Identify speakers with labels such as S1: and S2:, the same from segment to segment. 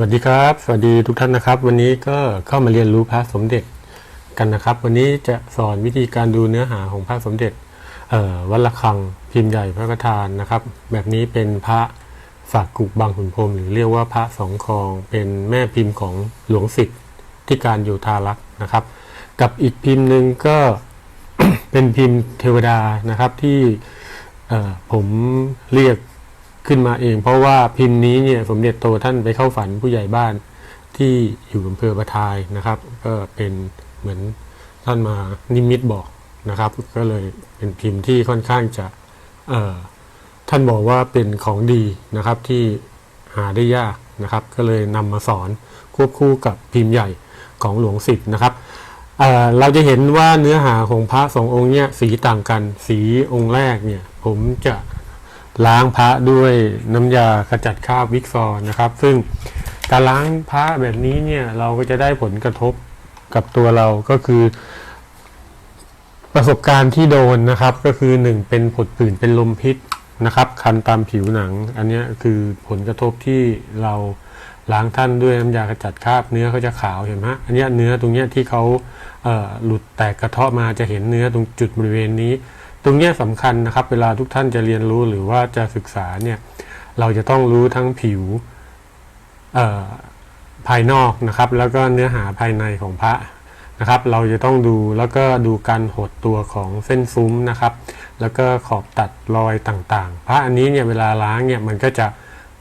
S1: วัสดีครับ สวัสดีทุกท่านนะครับ วันนี้ก็เข้ามาเรียนรู้พระสมเด็จกันนะครับ วันนี้จะสอนวิธีการดูเนื้อหาของพระสมเด็จวัดระฆังพิมพ์ใหญ่พระประธานนะครับ แบบนี้เป็นพระฝากกุบางขุนพรมหรือเรียกว่าพระสองคอง เป็นแม่พิมพ์ของหลวงสิทธิ์ที่การโยธารักษ์นะครับ กับอีกพิมพ์หนึ่งก็เป็นพิมพ์เทวดานะครับที่ผมเรียก ขึ้นมาเอง เพราะว่าพิมพ์นี้เนี่ยสมเด็จโตท่านไปเข้าฝันผู้ใหญ่บ้านที่อยู่อำเภอประทายนะครับ ก็เป็นเหมือนท่านมานิมิตบอกนะครับ ก็เลยเป็นพิมพ์ที่ค่อนข้างจะเอ่อท่านบอกว่าเป็นของดีนะครับที่หาได้ยากนะครับ ก็เลยนำมาสอนควบคู่กับพิมพ์ใหญ่ของหลวงสิทธ์นะครับเอ่อเราจะเห็นว่าเนื้อหาของพระสององค์เนี่ยสีต่างกัน สีองค์แรกเนี่ยผมจะ ล้างพระด้วยน้ำยาขจัดคราบวิกซอร์นะครับ ซึ่งการล้างพระแบบนี้เนี่ยเราก็จะได้ผลกระทบกับตัวเราก็คือ ประสบการณ์ที่โดนนะครับ ก็คือหนึ่งเป็นผดผื่นเป็นลมพิษนะครับ คันตามผิวหนัง อันนี้คือผลกระทบที่เราล้างท่านด้วยน้ำยาขจัดคราบเนื้อเขาจะขาวเห็นไหมอันเนี้ยเนื้อตรงเนี้ยที่เขาเหลุดแตกกระเทาะมาจะเห็นเนื้อตรงจุดบริเวณนี้ ตรงนี้สำคัญนะครับ เวลาทุกท่านจะเรียนรู้หรือว่าจะศึกษาเนี่ย เราจะต้องรู้ทั้งผิวภายนอกนะครับ แล้วก็เนื้อหาภายในของพระนะครับ เราจะต้องดูแล้วก็ดูการหดตัวของเส้นซุ้มนะครับ แล้วก็ขอบตัดรอยต่างๆ พระอันนี้เนี่ยเวลาล้างเนี่ยมันก็จะ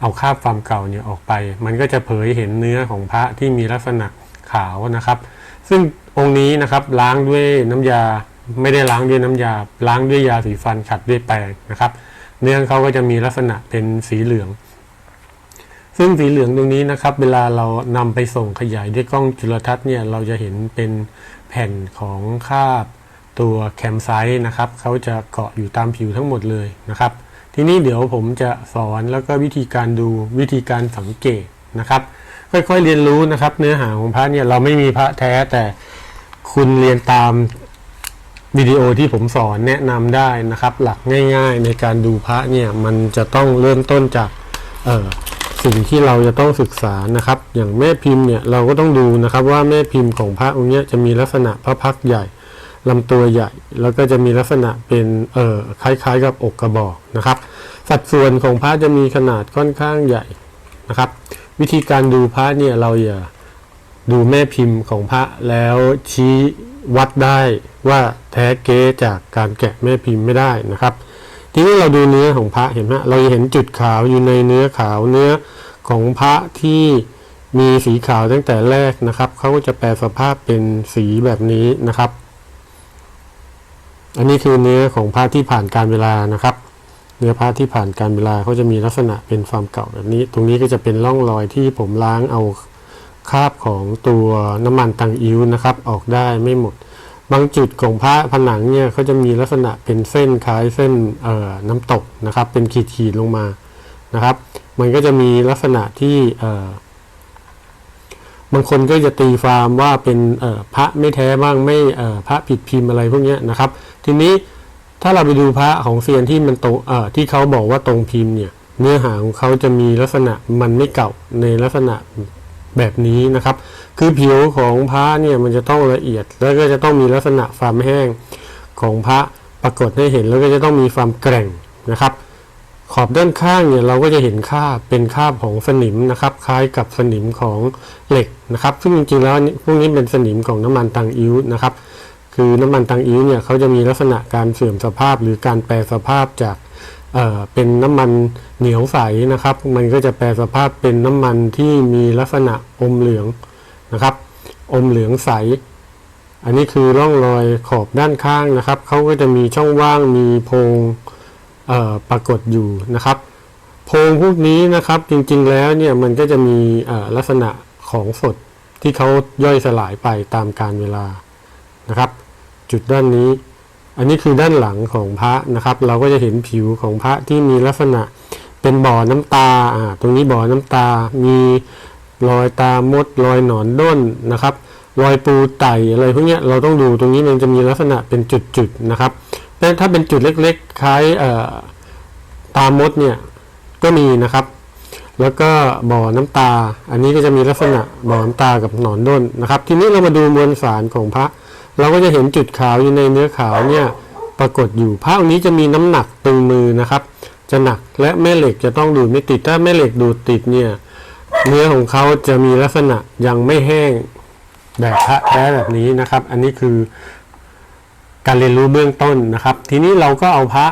S1: เอาคราบความเก่าเนี่ยออกไป มันก็จะเผยเห็นเนื้อของพระที่มีลักษณะขาวนะครับ ซึ่งองค์นี้นะครับล้างด้วยน้ำยา ไม่ได้ล้างด้วยน้ำยา ล้างด้วยยาสีฟันขัดด้วยแปรงนะครับ เนื้อเขาก็จะมีลักษณะเป็นสีเหลือง ซึ่งสีเหลืองตรงนี้นะครับ เวลาเรานำไปส่งขยายด้วยกล้องจุลทรรศน์เนี่ยเราจะเห็นเป็นแผ่นของคราบตัวแคมไซต์นะครับเขาจะเกาะอยู่ตามผิวทั้งหมดเลยนะครับ ทีนี้เดี๋ยวผมจะสอนแล้วก็วิธีการดูวิธีการสังเกตนะครับ ค่อยๆเรียนรู้นะครับ เนื้อหาของพระเนี่ยเราไม่มีพระแท้แต่คุณเรียนตาม วิดีโอที่ผมสอนแนะนำได้นะครับ หลักง่าย ๆ ในการดูพระเนี่ยมันจะต้องเริ่มต้นจากสิ่งที่เราจะต้องศึกษานะครับ อย่างแม่พิมพ์เนี่ยเราก็ต้องดูนะครับว่าแม่พิมพ์ของพระองค์เนี้ยจะมีลักษณะพระพักใหญ่ลำตัวใหญ่ แล้วก็จะมีลักษณะเป็นเอ่อคล้ายๆกับอกกระบอกนะครับ สัดส่วนของพระจะมีขนาดค่อนข้างใหญ่นะครับ วิธีการดูพระเนี่ยเราอย่าดูแม่พิมพ์ของพระแล้วชี้ วัดได้ว่าแท้เก๊จากการแกะแม่พิมพ์ไม่ได้นะครับ ทีนี้เราดูเนื้อของพระเห็นไหมเราเห็นจุดขาวอยู่ในเนื้อขาวเนื้อของพระที่มีสีขาวตั้งแต่แรกนะครับเขาก็จะแปลสภาพเป็นสีแบบนี้นะครับ อันนี้คือเนื้อของพระที่ผ่านการเวลานะครับ เนื้อพระที่ผ่านการเวลาเขาจะมีลักษณะเป็นความเก่าแบบนี้ ตรงนี้ก็จะเป็นร่องรอยที่ผมล้างเอา คราบของตัวน้ำมันตังอิ้วนะครับ ออกได้ไม่หมด บางจุดของพระผนังเนี่ยเขาจะมีลักษณะเป็นเส้นคล้ายเส้นเอ่อน้ำตกนะครับ เป็นขีดขีดๆลงมานะครับ มันก็จะมีลักษณะที่เอ่อบางคนก็จะตีความว่าเป็นเอ่อพระไม่แท้บ้างไม่เอ่อพระผิดพิมพ์อะไรพวกนี้นะครับ ทีนี้ถ้าเราไปดูพระของเซียนที่มันตรงเอ่อที่เขาบอกว่าตรงพิมพ์เนี่ยเนื้อหาของเขาจะมีลักษณะมันไม่เก่าในลักษณะ แบบนี้นะครับ คือผิวของพระเนี่ยมันจะต้องละเอียด แล้วก็จะต้องมีลักษณะความแห้งของพระปรากฏให้เห็นแล้วก็จะต้องมีความแกร่งนะครับ ขอบด้านข้างเนี่ยเราก็จะเห็นคราเป็นคราของสนิมนะครับ คล้ายกับสนิมของเหล็กนะครับ ซึ่งจริงๆแล้วพวกนี้เป็นสนิมของน้ำมันตังอิ้วนะครับ คือน้ำมันตังอิ้วเนี่ยเขาจะมีลักษณะการเสื่อมสภาพหรือการแปรสภาพจาก เป็นน้ำมันเหนียวใสนะครับ มันก็จะแปรสภาพเป็นน้ำมันที่มีลักษณะอมเหลืองนะครับ อมเหลืองใส อันนี้คือร่องรอยขอบด้านข้างนะครับเขาก็จะมีช่องว่างมีโพรงปรากฏอยู่นะครับ โพรงพวกนี้นะครับจริงๆแล้วเนี่ยมันก็จะมีลักษณะของสดที่เขาย่อยสลายไปตามกาลเวลานะครับ จุดด้านนี้ อันนี้คือด้านหลังของพระนะครับ เราก็จะเห็นผิวของพระที่มีลักษณะเป็นบ่อน้ำตาอ่าตรงนี้บ่อน้ำตา มีรอยตามดรอยหนอนด้นนะครับ รอยปูไตอะไรพวกนี้เราต้องดูตรงนี้มันจะมีลักษณะเป็นจุดๆนะครับแต่ถ้าเป็นจุดเล็กๆ คล้ายตามดเนี่ยก็มีนะครับ แล้วก็บ่อน้ำตา อันนี้ก็จะมีลักษณะบ่อน้ำตากับหนอนด้นนะครับ ทีนี้เรามาดูมวลสารของพระ เราก็จะเห็นจุดขาวอยู่ในเนื้อขาวเนี่ยปรากฏอยู่พระองค์นี้จะมีน้ำหนักตึงมือนะครับ จะหนักและแม่เหล็กจะต้องดูดไม่ติดถ้าแม่เหล็กดูดติดเนี่ยเนื้อของเขาจะมีลักษณะยังไม่แห้งแบบพระแท้แบบนี้นะครับ อันนี้คือการเรียนรู้เบื้องต้นนะครับ ทีนี้เราก็เอาพระ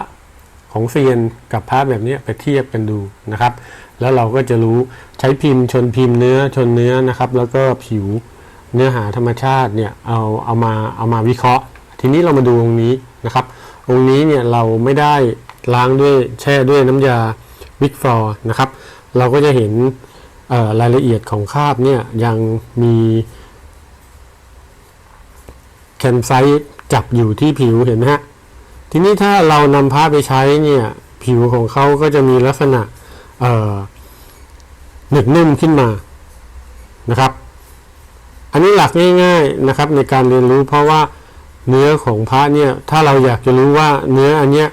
S1: ของเซียนกับพระแบบนี้ไปเทียบกันดูนะครับ แล้วเราก็จะรู้ใช้พิมพ์ชนพิมพ์เนื้อชนเนื้อนะครับ แล้วก็ผิว เนื้อหาธรรมชาติเนี่ยเอาเอามาเอามาวิเคราะห์ ทีนี้เรามาดูองค์นี้นะครับ องค์นี้เนี่ยเราไม่ได้ล้างด้วยแช่ด้วยน้ำยาวิกฟอร์นะครับ เราก็จะเห็นรายละเอียดของคราบเนี่ยยังมีแคนไซต์จับอยู่ที่ผิวเห็นไหมฮะ ทีนี้ถ้าเรานำผ้าไปใช้เนี่ยผิวของเขาก็จะมีลักษณะหนึบนุ่มขึ้นมานะครับ อันนี้หลักง่าย ๆนะครับ ในการเรียนรู้เพราะว่าเนื้อของพระเนี่ยถ้าเราอยากจะรู้ว่าเนื้ออันเนี้ย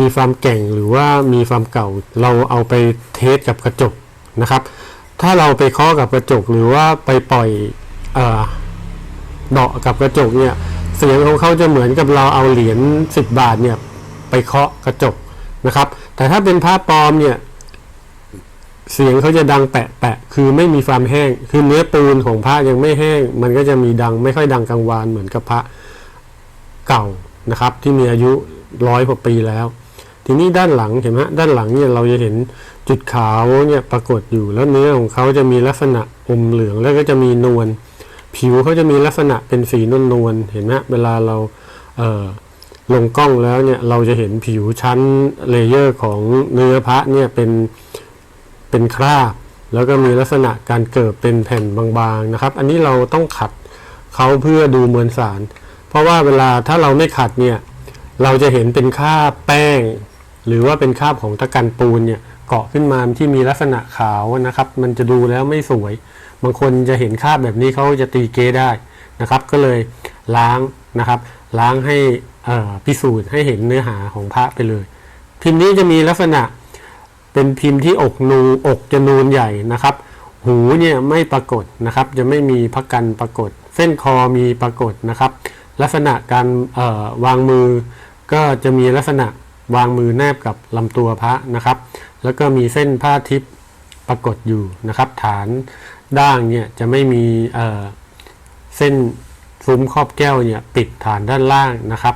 S1: มีความแก่งหรือว่ามีความเก่าเราเอาไปเทสกับกระจกนะครับ ถ้าเราไปเคาะกับกระจกหรือว่าไปปล่อยเอ่อเดาะกับกระจกเนี่ยเสียงของเขาจะเหมือนกับเราเอาเหรียญ10 บาทเนี่ยไปเคาะกระจกนะครับ แต่ถ้าเป็นผ้าปลอมเนี่ย เสียงเขาจะดังแปะแปะคือไม่มีความแห้ง คือเนื้อปูนของพระยังไม่แห้ง มันก็จะมีดังไม่ค่อยดังกังวานเหมือนกับพระเก่านะครับ ที่มีอายุร้อยกว่าปีแล้ว ทีนี้ด้านหลังเห็นไหมด้านหลังเนี่ยเราจะเห็นจุดขาวเนี่ยปรากฏอยู่แล้วเนื้อของเขาจะมีลักษณะอมเหลืองแล้วก็จะมีนวลผิวเขาจะมีลักษณะเป็นสีนวลนวลเห็นไหมเวลาเราเลงกล้องแล้วเนี่ยเราจะเห็นผิวชั้นเลเยอร์ของเนื้อพระเนี่ยเป็น เป็นคราบ แล้วก็มีลักษณะการเกิดเป็นแผ่นบางๆนะครับ อันนี้เราต้องขัดเขาเพื่อดูมวลสาร เพราะว่าเวลาถ้าเราไม่ขัดเนี่ยเราจะเห็นเป็นคราบแป้ง หรือว่าเป็นคราบของตะกันปูนเนี่ยเกาะขึ้นมาที่มีลักษณะขาวนะครับ มันจะดูแล้วไม่สวย บางคนจะเห็นคราบแบบนี้เขาจะตีเกได้นะครับ ก็เลยล้างนะครับ ล้างให้พิสูจน์ให้เห็นเนื้อหาของพระไปเลย พิมพ์นี้จะมีลักษณะ เป็นพิมพ์ที่อกนูอกจะนูนใหญ่นะครับ หูเนี่ยไม่ปรากฏนะครับ จะไม่มีพักกันปรากฏ เส้นคอมีปรากฏนะครับ ลักษณะการวางมือ ก็จะมีลักษณะวางมือแนบกับลำตัวพระนะครับ แล้วก็มีเส้นผ้าทิพย์ปรากฏอยู่นะครับ ฐานด้างเนี่ยจะไม่มีเเส้นซุ้มครอบแก้วเนี่ยปิดฐานด้านล่างนะครับ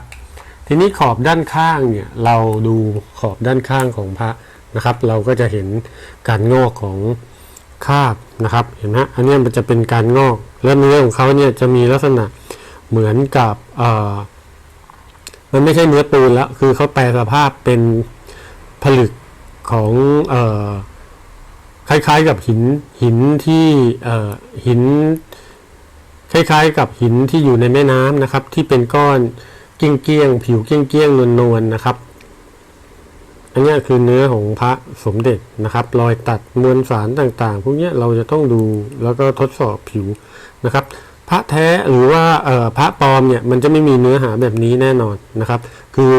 S1: ทีนี้ขอบด้านข้างเนี่ยเราดูขอบด้านข้างของพระ นะครับ เราก็จะเห็นการงอกของคาบนะครับ เห็นไหมอันนี้มันจะเป็นการงอก และเนื้อของเขาเนี่ยจะมีลักษณะเหมือนกับมันไม่ใช่เนื้อปูนแล้ว คือเขาแปลสภาพเป็นผลึกของอคล้ายๆกับหินหินที่หิน คล้ายๆ กับหินที่อยู่ในแม่น้ำนะครับ ที่เป็นก้อนเกี้ยงๆผิวเกี้ยงเกี้ยงๆนวลๆนะครับ อันนี้คือเนื้อของพระสมเด็จนะครับ รอยตัดมวลสารต่างๆ พวกนี้เราจะต้องดูแล้วก็ทดสอบผิวนะครับ พระแท้หรือว่าพระปลอมเนี่ยมันจะไม่มีเนื้อหาแบบนี้แน่นอนนะครับ คือ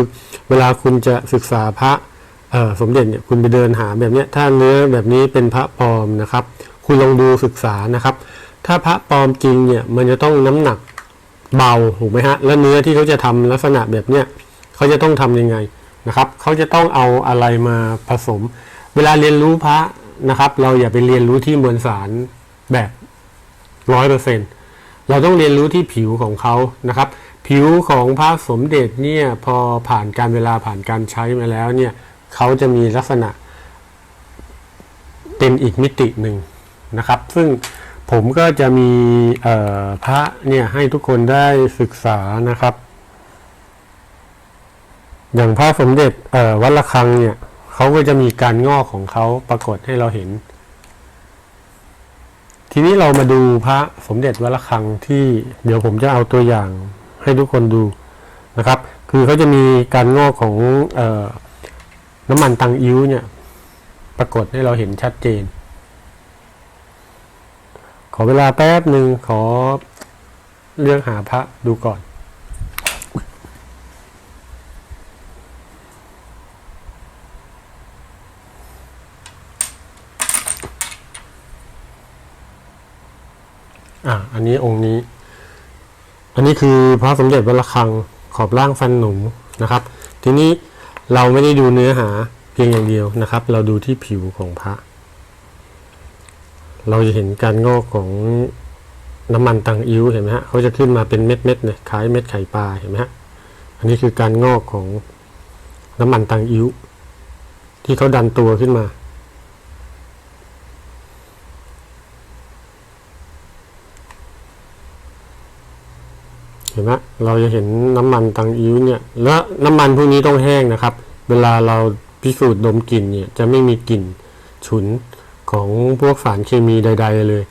S1: เวลาคุณจะศึกษาพระสมเด็จเนี่ยคุณไปเดินหาแบบนี้ถ้าเนื้อแบบนี้เป็นพระปลอมนะครับ คุณลองดูศึกษานะครับ ถ้าพระปลอมจริงเนี่ยมันจะต้องน้ำหนักเบาถูกไหมฮะแล้วเนื้อที่เขาจะทำลักษณะแบบเนี้ยเขาจะต้องทำยังไง นะครับเขาจะต้องเอาอะไรมาผสม เวลาเรียนรู้พระนะครับ เราอย่าไปเรียนรู้ที่มวลสารแบบร้อยเปอร์เซ็นต์เราต้องเรียนรู้ที่ผิวของเขานะครับ ผิวของพระสมเด็จเนี่ยพอผ่านการเวลาผ่านการใช้มาแล้วเนี่ยเขาจะมีลักษณะเป็นอีกมิติหนึ่งนะครับ ซึ่งผมก็จะมีพระเนี่ยให้ทุกคนได้ศึกษานะครับ อย่างพระสมเด็จวัดระฆังเนี่ยเขาก็จะมีการงอกของเขาปรากฏให้เราเห็น ทีนี้เรามาดูพระสมเด็จวัดระฆังที่เดี๋ยวผมจะเอาตัวอย่างให้ทุกคนดูนะครับ คือเขาจะมีการงอกของออน้ำมันตังอิ้วเนี่ย ปรากฏให้เราเห็นชัดเจน ขอเวลาแป๊บหนึ่งขอเลือกหาพระดูก่อน อ่าอันนี้องค์นี้ อันนี้คือพระสมเด็จวัดระฆังขอบล่างฟันหนูนะครับ ทีนี้เราไม่ได้ดูเนื้อหาเพียงอย่างเดียวนะครับ เราดูที่ผิวของพระ เราจะเห็นการงอกของน้ำมันตังอิ้วเห็นไหมฮะเขาจะขึ้นมาเป็นเม็ดเม็ดๆเนี่ยคล้ายเม็ดไข่ปลาเห็นไหมฮะอันนี้คือการงอกของน้ำมันตังอิ้วที่เขาดันตัวขึ้นมา ห็นไหมเราจะเห็นน้ำมันตังอิ้วเนี่ย แล้วน้ำมันพวกนี้ต้องแห้งนะครับ เวลาเราพิสูจน์ดมกลิ่นเนี่ยจะไม่มีกลิ่นฉุนของพวกสารเคมีใด ๆ เลย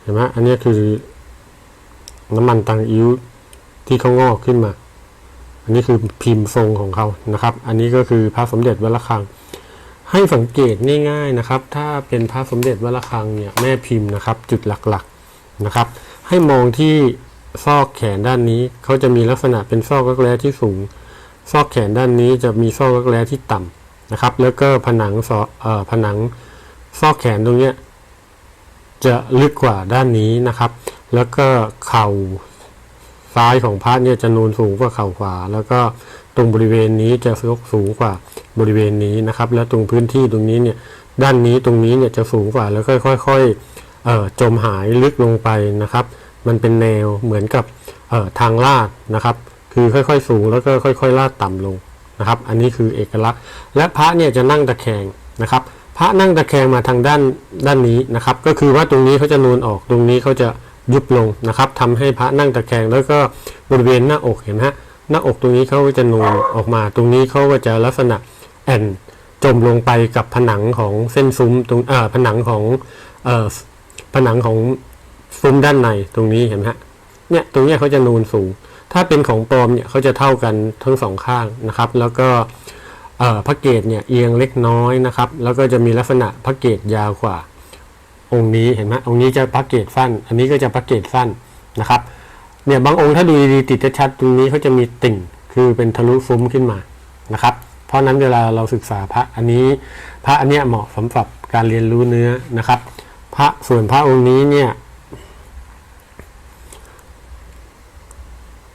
S1: เห็นไหมอันนี้คือ น้ำมันตังอิ้วที่เขางอกขึ้นมา อันนี้คือพิมพ์ทรงของเขานะครับ อันนี้ก็คือพระสมเด็จวัดระฆัง ให้สังเกตง่ายๆนะครับ ถ้าเป็นพระสมเด็จวัดระฆังเนี่ยแม่พิมพ์นะครับ จุดหลักๆนะครับ ให้มองที่ซอกแขนด้านนี้ เขาจะมีลักษณะเป็นซอกรักแร้ที่สูง ซอกแขนด้านนี้จะมีซอกรักแร้ที่ต่ำนะครับ แล้วก็ผนังซอเอ่อผนังซอกแขนตรงเนี้ยจะลึกกว่าด้านนี้นะครับ แล้วก็เข่าซ้ายของพระเนี่ยจะนูนสูงกว่าเข่าขวา แล้วก็ตรงบริเวณนี้จะยกสูงกว่าบริเวณนี้นะครับ แล้วตรงพื้นที่ตรงนี้เนี่ยด้านนี้ตรงนี้เนี่ยจะสูงกว่าแล้วค่อยๆเอ่อ จมหายลึกลงไปนะครับ มันเป็นแนวเหมือนกับทางลาดนะครับ คือค่อยๆสูงแล้วก็ค่อยๆลาดต่ำลงนะครับ อันนี้คือเอกลักษณ์ และพระเนี่ยจะนั่งตะแคงนะครับ พระนั่งตะแคงมาทางด้านด้านนี้นะครับ ก็คือว่าตรงนี้เขาจะนูนออกตรงนี้เขาจะยุบลงนะครับทำให้พระนั่งตะแคงแล้วก็บริเวณหน้าอกเห็นไหมฮะหน้าอกตรงนี้เขาก็จะนูนออกมา ตรงนี้เขาก็จะลักษณะแอนจมลงไปกับผนังของเส้นซุ้มตรงผนังของอ ผนังของซุ้มด้านในตรงนี้เห็นไหมฮะเนี่ยตรงเนี้ยเขาจะนูนสูง ถ้าเป็นของปลอมเนี่ยเขาจะเท่ากันทั้งสองข้างนะครับ แล้วก็พระเกตเนี่ยเอียงเล็กน้อยนะครับ แล้วก็จะมีลักษณะพระเกตยาวกว่า องค์นี้เห็นไหมองค์นี้จะพระเกตสั้น อันนี้ก็จะพระเกตสั้นนะครับเนี่ยบางองค์ถ้าดูดีๆติดชัดตรงนี้เขาจะมีติ่งคือเป็นทะลุซุ้มขึ้นมานะครับ เพราะฉะนั้นเวลาเราศึกษาพระอันนี้พระอันเนี้ยเหมาะสำหรับการเรียนรู้เนื้อนะครับ พระส่วนพระองค์นี้เนี่ย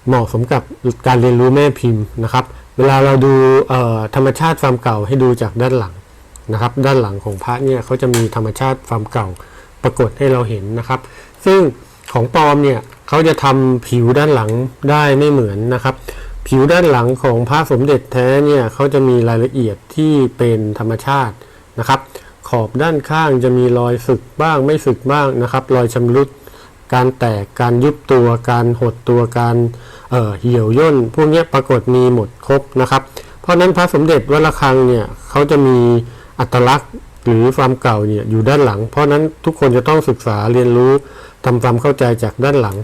S1: เหมาะสมกับการเรียนรู้แม่พิมพ์นะครับ เวลาเราดูธรรมชาติฟาร์มเก่าให้ดูจากด้านหลังนะครับ ด้านหลังของพระเนี่ยเขาจะมีธรรมชาติฟาร์มเก่าปรากฏให้เราเห็นนะครับ ซึ่งของปลอมเนี่ยเขาจะทำผิวด้านหลังได้ไม่เหมือนนะครับ ผิวด้านหลังของพระสมเด็จแท้เนี่ยเขาจะมีรายละเอียดที่เป็นธรรมชาตินะครับ ขอบด้านข้างจะมีรอยสึกบ้างไม่สึกบ้างนะครับ รอยชำรุด การแตกการยุบตัว การหดตัวการเเหี่ยวย่นพวกนี้ปรากฏมีหมดครบนะครับ เพราะนั้นพระสมเด็จวัดระฆังเนี่ยเขาจะมีอัตลักษณ์หรือความเก่าเนี่ยอยู่ด้านหลัง เพราะนั้นทุกคนจะต้องศึกษาเรียนรู้ทำความเข้าใจจากด้านหลัง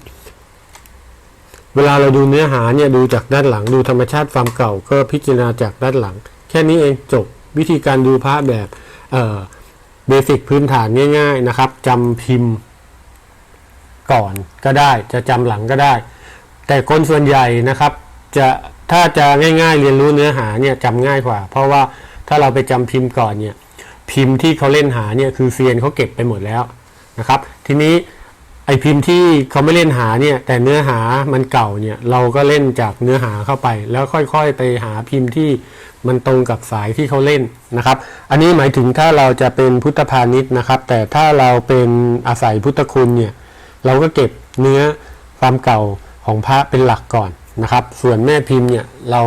S1: เวลาเราดูเนื้อหาเนี่ยดูจากด้านหลัง ดูธรรมชาติความเก่าก็พิจารณาจากด้านหลัง แค่นี้เองจบวิธีการดูพระแบบ เบสิกพื้นฐานง่ายๆนะครับจำพิมพ์ก่อนก็ได้จะจำหลังก็ได้ แต่คนส่วนใหญ่นะครับจะถ้าจะง่ายๆเรียนรู้เนื้อหาเนี่ยจำง่ายกว่า เพราะว่าถ้าเราไปจำพิมพ์ก่อนเนี่ยพิมพ์ที่เขาเล่นหาเนี่ยคือเซียนเขาเก็บไปหมดแล้วนะครับ ทีนี้ไอพิมพ์ที่เขาไม่เล่นหาเนี่ยแต่เนื้อหามันเก่าเนี่ยเราก็เล่นจากเนื้อหาเข้าไป แล้วค่อยๆไปหาพิมพ์ที่ มันตรงกับสายที่เขาเล่นนะครับ อันนี้หมายถึงถ้าเราจะเป็นพุทธพาณิชย์นะครับ แต่ถ้าเราเป็นอาศัยพุทธคุณเนี่ยเราก็เก็บเนื้อความเก่าของพระเป็นหลักก่อนนะครับ ส่วนแม่พิมพ์เนี่ยเรา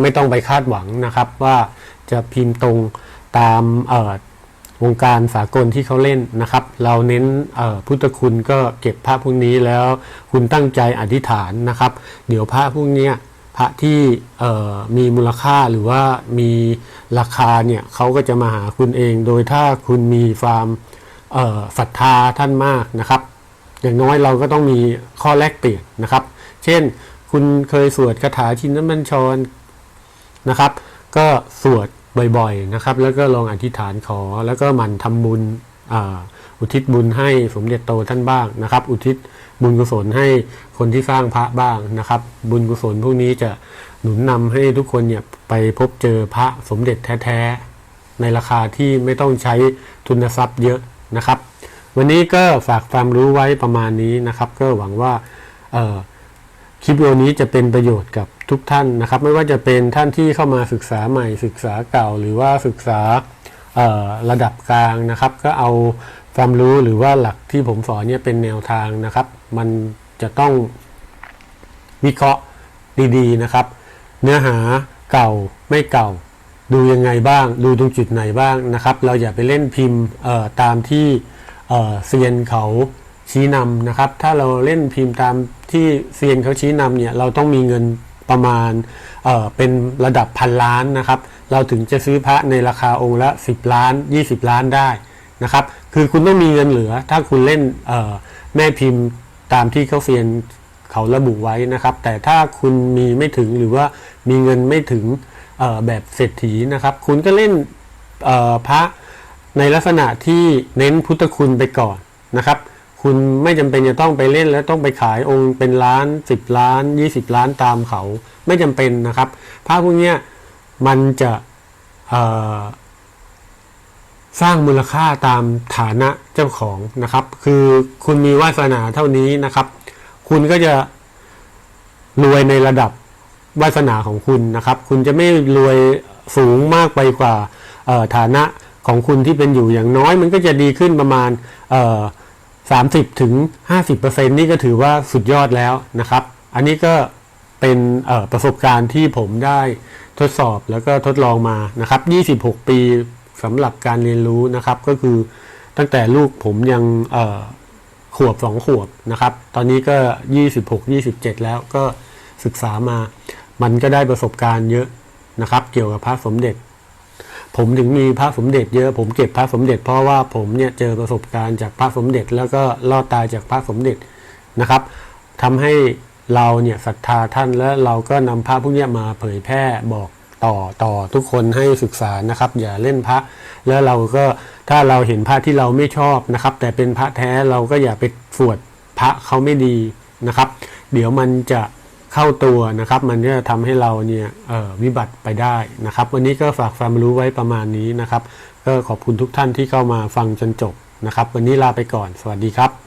S1: ไม่ต้องไปคาดหวังนะครับ ว่าจะพิมพ์ตรงตามเอ่อวงการสากลที่เขาเล่นนะครับ เราเน้นเอ่อพุทธคุณก็เก็บพระพวกนี้แล้วคุณตั้งใจอธิษฐานนะครับ เดี๋ยวพระพวกเนี้ย พระที่มีมูลค่าหรือว่ามีราคาเนี่ยเขาก็จะมาหาคุณเอง โดยถ้าคุณมีความศรัทธาท่านมากนะครับ อย่างน้อยเราก็ต้องมีข้อแลกเปลี่ยนนะครับ เช่นคุณเคยสวดคาถาชินน้ำมันชรนะครับ ก็สวดบ่อยๆนะครับ แล้วก็ลองอธิษฐานขอแล้วก็หมั่นทำบุญอ่า อุทิศบุญให้สมเด็จโตท่านบ้างนะครับ อุทิศบุญกุศลให้คนที่สร้างพระบ้างนะครับ บุญกุศลพวกนี้จะหนุนนำให้ทุกคนเนี่ยไปพบเจอพระสมเด็จแท้ๆ ในราคาที่ไม่ต้องใช้ทุนทรัพย์เยอะนะครับ วันนี้ก็ฝากความรู้ไว้ประมาณนี้นะครับ ก็หวังว่าคลิปวิดีโอนี้จะเป็นประโยชน์กับทุกท่านนะครับ ไม่ว่าจะเป็นท่านที่เข้ามาศึกษาใหม่ศึกษาเก่า หรือว่าศึกษาระดับกลางนะครับ ก็เอา ความรู้หรือว่าหลักที่ผมสอนเนี่ยเป็นแนวทางนะครับ มันจะต้องวิเคราะห์ดีๆนะครับ เนื้อหาเก่าไม่เก่า ดูยังไงบ้าง ดูตรงจุดไหนบ้างนะครับ เราอย่าไปเล่นพิมพ์ตามที่เซียนเขาชี้นำนะครับ ถ้าเราเล่นพิมพ์ตามที่เซียนเขาชี้นำเนี่ยเราต้องมีเงินประมาณเเป็นระดับพันล้านนะครับ เราถึงจะซื้อพระในราคาองค์ละ 10 ล้าน 20 ล้านได้นะครับ คือคุณต้องมีเงินเหลือ ถ้าคุณเล่นเอแม่พิมพ์ตามที่เขาเซียนเขาระบุไว้นะครับ แต่ถ้าคุณมีไม่ถึงหรือว่ามีเงินไม่ถึงเอแบบเศรษฐีนะครับ คุณก็เล่นเอพระในลักษณะที่เน้นพุทธคุณไปก่อนนะครับ คุณไม่จำเป็นจะต้องไปเล่นแล้วต้องไปขายองค์เป็นล้าน 10 ล้าน 20 ล้านตามเขาไม่จำเป็นนะครับพระพวกเนี้ยมันจะเอ สร้างมูลค่าตามฐานะเจ้าของนะครับ คือคุณมีวาสนาเท่านี้นะครับ คุณก็จะรวยในระดับวาสนาของคุณนะครับ คุณจะไม่รวยสูงมากไปกว่าฐานะของคุณที่เป็นอยู่อย่างน้อย มันก็จะดีขึ้นประมาณสามสิบถึงห้าสิบเปอร์เซ็นนี่ก็ถือว่าสุดยอดแล้วนะครับ อันนี้ก็เป็นประสบการณ์ที่ผมได้ทดสอบแล้วก็ทดลองมานะครับ 26 ปี สำหรับการเรียนรู้นะครับ ก็คือตั้งแต่ลูกผมยังขวบสองขวบนะครับ ตอนนี้ก็ยี่สิบหกยี่สิบเจ็ดแล้วก็ศึกษามา มันก็ได้ประสบการณ์เยอะนะครับ เกี่ยวกับพระสมเด็จ ผมถึงมีพระสมเด็จเยอะ ผมเก็บพระสมเด็จ เพราะว่าผมเนี่ยเจอประสบการณ์จากพระสมเด็จ แล้วก็รอดตายจากพระสมเด็จนะครับทำให้เราเนี่ยศรัทธาท่านแล้วเราก็นำพระพวกเนี้ยมาเผยแพร่บอก ต่อต่อทุกคนให้ศึกษานะครับ อย่าเล่นพระ แล้วเราก็ถ้าเราเห็นพระที่เราไม่ชอบนะครับ แต่เป็นพระแท้เราก็อย่าไปสวดพระเขาไม่ดีนะครับ เดี๋ยวมันจะเข้าตัวนะครับ มันก็จะทำให้เราเนี่ยวิบัติไปได้นะครับ วันนี้ก็ฝากความรู้ไว้ประมาณนี้นะครับ ก็ขอบคุณทุกท่านที่เข้ามาฟังจนจบนะครับ วันนี้ลาไปก่อน สวัสดีครับ